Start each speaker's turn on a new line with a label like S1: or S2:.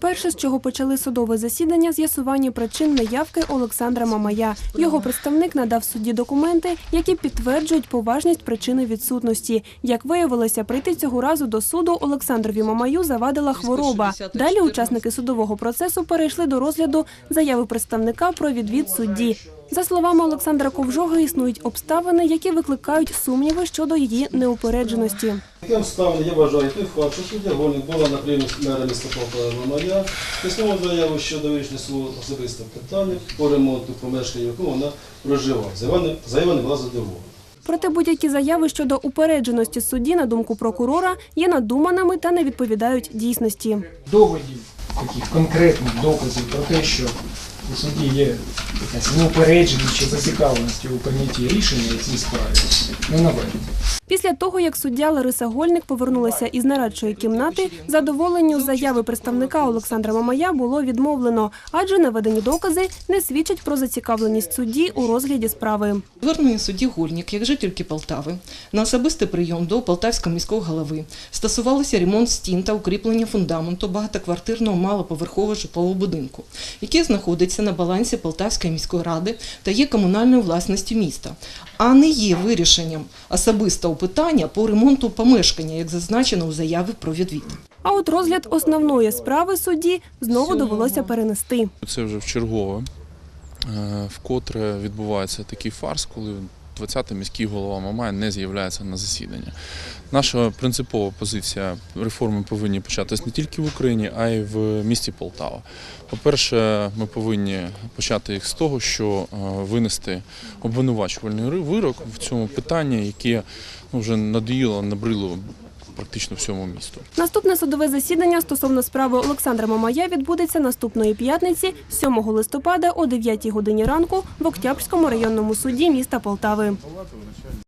S1: Перше, з чого почали судове засідання, з'ясування причин неявки Олександра Мамая. Його представник надав судді документи, які підтверджують поважність причини відсутності. Як виявилося, прийти цього разу до суду Олександрові Мамаю завадила хвороба. Далі учасники судового процесу перейшли до розгляду заяви представника про відвід судді. За словами Олександра Ковжога, існують обставини, які викликають сумніви щодо її неупередженості.
S2: Такі обставини я вважаю той факт, що суддя Гольник була на прийомі мера міста Полтава Мамая, письмову заяву щодо вирішення свого особистого питання по ремонту помешкання, в якому вона проживала. Заява не- Заява не була задоволена.
S1: Проте будь-які заяви щодо упередженості судді, на думку прокурора, є надуманими та не відповідають дійсності.
S3: доводів, таких конкретних доказів про те, що у суді є якась неупередженість чи зацікавленість у прийнятті рішення в цій справі, не наведено.
S1: Після того, як суддя Лариса Гольник повернулася із нарадчої кімнати, задоволенню заяви представника Олександра Мамая було відмовлено, адже наведені докази не свідчать про зацікавленість судді у розгляді справи.
S4: Звернення судді Гольник, як жительки Полтави, на особистий прийом до Полтавського міського голови стосувалося ремонт стін та укріплення фундаменту багатоквартирного малоповерхового житлового будинку, який знаходиться на балансі Полтавської міської ради та є комунальною власністю міста, а не є вирішенням особистого питання по ремонту помешкання, як зазначено у заяві про відвід.
S1: А от розгляд основної справи судді знову довелося перенести.
S5: Це вже вчергове, чергове, вкотре відбувається такий фарс, коли 20-й міський голова Мамай не з'являється на засідання. Наша принципова позиція реформи повинні початись не тільки в Україні, а й в місті Полтава. По-перше, ми повинні почати їх з того, що е, винести обвинувачувальний вирок в цьому питанні, яке ну, вже надоїло, набрило практично всьому місту.
S1: Наступне судове засідання стосовно справи Олександра Мамая відбудеться наступної п'ятниці, 7 листопада о 9 годині ранку в Октябрському районному суді міста Полтави.